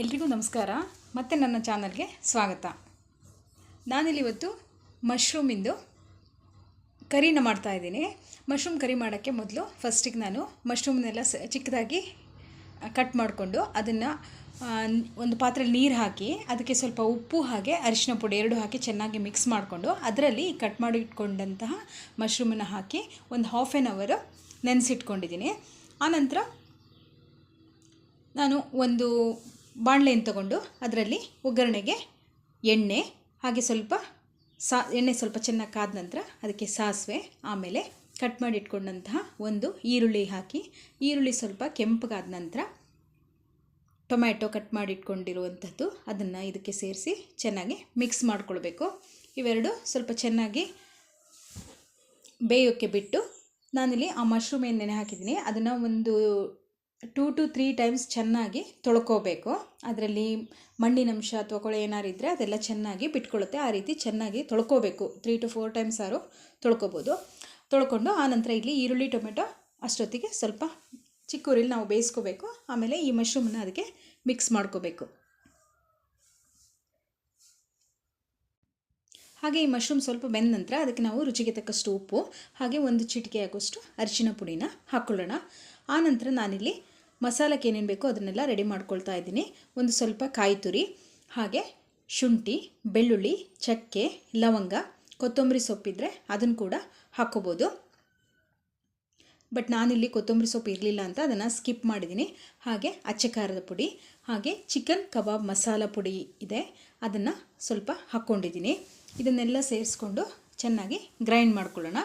ಎಲ್ರಿಗೂ ನಮಸ್ಕಾರ. ಮತ್ತು ನನ್ನ ಚಾನಲ್ಗೆ ಸ್ವಾಗತ. ನಾನಿಲ್ಲಿ ಇವತ್ತು ಮಶ್ರೂಮಿಂದು ಕರಿನ ಮಾಡ್ತಾಯಿದ್ದೀನಿ ಮಶ್ರೂಮ್ ಕರಿ ಮಾಡೋಕ್ಕೆ ಮೊದಲು ಫಸ್ಟಿಗೆ ನಾನು ಮಶ್ರೂಮ್ನೆಲ್ಲ ಸ ಚಿಕ್ಕದಾಗಿ ಕಟ್ ಮಾಡಿಕೊಂಡು ಅದನ್ನು ಒಂದು ಪಾತ್ರೆಯಲ್ಲಿ ನೀರು ಹಾಕಿ, ಅದಕ್ಕೆ ಸ್ವಲ್ಪ ಉಪ್ಪು ಹಾಗೆ ಅರಿಶಿನ ಪುಡಿ ಎರಡು ಹಾಕಿ ಚೆನ್ನಾಗಿ ಮಿಕ್ಸ್ ಮಾಡಿಕೊಂಡು ಅದರಲ್ಲಿ ಕಟ್ ಮಾಡಿ ಇಟ್ಕೊಂಡಂತಹ ಮಶ್ರೂಮನ್ನು ಹಾಕಿ ಒಂದು ಹಾಫ್ ಆ್ಯನ್ ಅವರು ನೆನೆಸಿಟ್ಕೊಂಡಿದ್ದೀನಿ. ಆನಂತರ ನಾನು ಒಂದು ಬಾಣಲೆಯನ್ನು ತಗೊಂಡು ಅದರಲ್ಲಿ ಒಗ್ಗರಣೆಗೆ ಎಣ್ಣೆ, ಹಾಗೆ ಸ್ವಲ್ಪ ಸಾ, ಎಣ್ಣೆ ಸ್ವಲ್ಪ ಚೆನ್ನಾಗಿ ಕಾದ ನಂತರ ಅದಕ್ಕೆ ಸಾಸಿವೆ, ಆಮೇಲೆ ಕಟ್ ಮಾಡಿ ಇಟ್ಕೊಂಡಂತಹ ಒಂದು ಈರುಳ್ಳಿ ಹಾಕಿ, ಈರುಳ್ಳಿ ಸ್ವಲ್ಪ ಕೆಂಪಗಾದ ನಂತರ ಟೊಮ್ಯಾಟೊ ಕಟ್ ಮಾಡಿ ಇಟ್ಕೊಂಡಿರುವಂಥದ್ದು ಅದನ್ನು ಇದಕ್ಕೆ ಸೇರಿಸಿ ಚೆನ್ನಾಗಿ ಮಿಕ್ಸ್ ಮಾಡ್ಕೊಳ್ಬೇಕು. ಇವೆರಡು ಸ್ವಲ್ಪ ಚೆನ್ನಾಗಿ ಬೇಯೋಕ್ಕೆ ಬಿಟ್ಟು ನಾನಿಲ್ಲಿ ಆ ಮಶ್ರೂಮ್ ಏನು ನೆನೆ ಹಾಕಿದ್ದೀನಿ. ಅದನ್ನು ಒಂದು ಟೂ ಟು ತ್ರೀ ಟೈಮ್ಸ್ ಚೆನ್ನಾಗಿ ತೊಳ್ಕೋಬೇಕು. ಅದರಲ್ಲಿ ಮಣ್ಣಿನಂಶ ಅಥವಾ ಕೊಳೆ ಏನಾರು ಇದ್ದರೆ ಅದೆಲ್ಲ ಚೆನ್ನಾಗಿ ಬಿಟ್ಕೊಳ್ಳುತ್ತೆ. ಆ ರೀತಿ ಚೆನ್ನಾಗಿ ತೊಳ್ಕೋಬೇಕು. ತ್ರೀ ಟು ಫೋರ್ ಟೈಮ್ಸ್ ಆರು ತೊಳ್ಕೊಬೋದು. ತೊಳ್ಕೊಂಡು ಆನಂತರ ಇಲ್ಲಿ ಈರುಳ್ಳಿ, ಟೊಮೆಟೊ ಅಷ್ಟೊತ್ತಿಗೆ ಸ್ವಲ್ಪ ಚಿಕ್ಕೂರಿಲಿ ನಾವು ಬೇಯಿಸ್ಕೋಬೇಕು. ಆಮೇಲೆ ಈ ಮಶ್ರೂಮನ್ನ ಅದಕ್ಕೆ ಮಿಕ್ಸ್ ಮಾಡ್ಕೋಬೇಕು. ಹಾಗೆ ಈ ಮಶ್ರೂಮ್ ಸ್ವಲ್ಪ ಬೆಂದ ನಂತರ ಅದಕ್ಕೆ ನಾವು ರುಚಿಗೆ ತಕ್ಕಷ್ಟು ಉಪ್ಪು, ಹಾಗೆ ಒಂದು ಚಿಟಿಕೆ ಆಗೋಷ್ಟು ಅರಿಶಿನ ಪುಡಿನ ಹಾಕ್ಕೊಳ್ಳೋಣ ಆನಂತರ ನಾನಿಲ್ಲಿ ಮಸಾಲಕ್ಕೆ ಏನೇನು ಬೇಕೋ ಅದನ್ನೆಲ್ಲ ರೆಡಿ ಮಾಡ್ಕೊಳ್ತಾ ಇದ್ದೀನಿ. ಒಂದು ಸ್ವಲ್ಪ ಕಾಯಿ ತುರಿ, ಹಾಗೆ ಶುಂಠಿ, ಬೆಳ್ಳುಳ್ಳಿ, ಚಕ್ಕೆ, ಲವಂಗ, ಕೊತ್ತಂಬರಿ ಸೊಪ್ಪಿದ್ರೆ ಅದನ್ನು ಕೂಡ ಹಾಕ್ಕೋಬೋದು. ಬಟ್ ನಾನಿಲ್ಲಿ ಕೊತ್ತಂಬರಿ ಸೊಪ್ಪು ಇರಲಿಲ್ಲ ಅಂತ ಅದನ್ನು ಸ್ಕಿಪ್ ಮಾಡಿದ್ದೀನಿ. ಹಾಗೆ ಅಚ್ಚೆ ಖಾರದ ಪುಡಿ, ಹಾಗೆ ಚಿಕನ್ ಕಬಾಬ್ ಮಸಾಲ ಪುಡಿ ಇದೆ. ಅದನ್ನು ಸ್ವಲ್ಪ ಹಾಕ್ಕೊಂಡಿದ್ದೀನಿ. ಇದನ್ನೆಲ್ಲ ಸೇರಿಸ್ಕೊಂಡು ಚೆನ್ನಾಗಿ ಗ್ರೈಂಡ್ ಮಾಡ್ಕೊಳ್ಳೋಣ.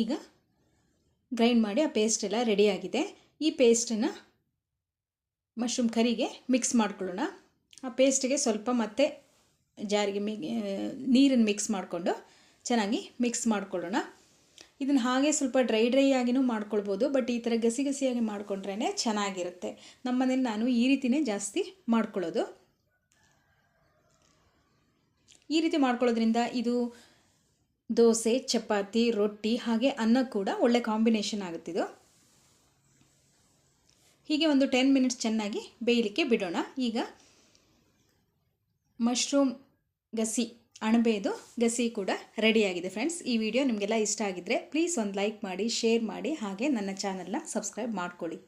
ಈಗ ಗ್ರೈಂಡ್ ಮಾಡಿ ಆ ಪೇಸ್ಟ್ ಎಲ್ಲ ರೆಡಿಯಾಗಿದೆ ಈ ಪೇಸ್ಟನ್ನು ಮಶ್ರೂಮ್ ಕರಿಗೆ ಮಿಕ್ಸ್ ಮಾಡ್ಕೊಳ್ಳೋಣ. ಆ ಪೇಸ್ಟಿಗೆ ಸ್ವಲ್ಪ ಮತ್ತೆ ಜಾರಿಗೆ ಮಿ ನೀರನ್ನು ಮಿಕ್ಸ್ ಮಾಡಿಕೊಂಡು ಚೆನ್ನಾಗಿ ಮಿಕ್ಸ್ ಮಾಡ್ಕೊಳ್ಳೋಣ. ಇದನ್ನು ಹಾಗೆ ಸ್ವಲ್ಪ ಡ್ರೈ ಡ್ರೈ ಆಗಿನೂ ಮಾಡ್ಕೊಳ್ಬೋದು ಬಟ್ ಈ ಥರ ಗಸಿ ಗಸಿಯಾಗಿ ಮಾಡಿಕೊಂಡ್ರೇ ಚೆನ್ನಾಗಿರುತ್ತೆ. ನಮ್ಮ ಮನೇಲಿ ನಾನು ಈ ರೀತಿಯೇ ಜಾಸ್ತಿ ಮಾಡ್ಕೊಳ್ಳೋದು. ಈ ರೀತಿ ಮಾಡ್ಕೊಳ್ಳೋದ್ರಿಂದ ಇದು ದೋಸೆ, ಚಪಾತಿ, ರೊಟ್ಟಿ ಹಾಗೆ ಅನ್ನ ಕೂಡ ಒಳ್ಳೆ ಕಾಂಬಿನೇಷನ್ ಆಗುತ್ತಿದ್ದು ಹೀಗೆ ಒಂದು ಟೆನ್ ಮಿನಿಟ್ಸ್ ಚೆನ್ನಾಗಿ ಬೇಯಲಿಕ್ಕೆ ಬಿಡೋಣ. ಈಗ ಮಶ್ರೂಮ್ ಗಸಿ, ಅಣಬೆದು ಗಸಿ ಕೂಡ ರೆಡಿಯಾಗಿದೆ ಫ್ರೆಂಡ್ಸ್ ಈ ವಿಡಿಯೋ ನಿಮಗೆಲ್ಲ ಇಷ್ಟ ಆಗಿದ್ದರೆ ಪ್ಲೀಸ್ ಒಂದು ಲೈಕ್ ಮಾಡಿ ಶೇರ್ ಮಾಡಿ ಹಾಗೆ ನನ್ನ ಚಾನಲ್ನ ಸಬ್ಸ್ಕ್ರೈಬ್ ಮಾಡ್ಕೊಳ್ಳಿ.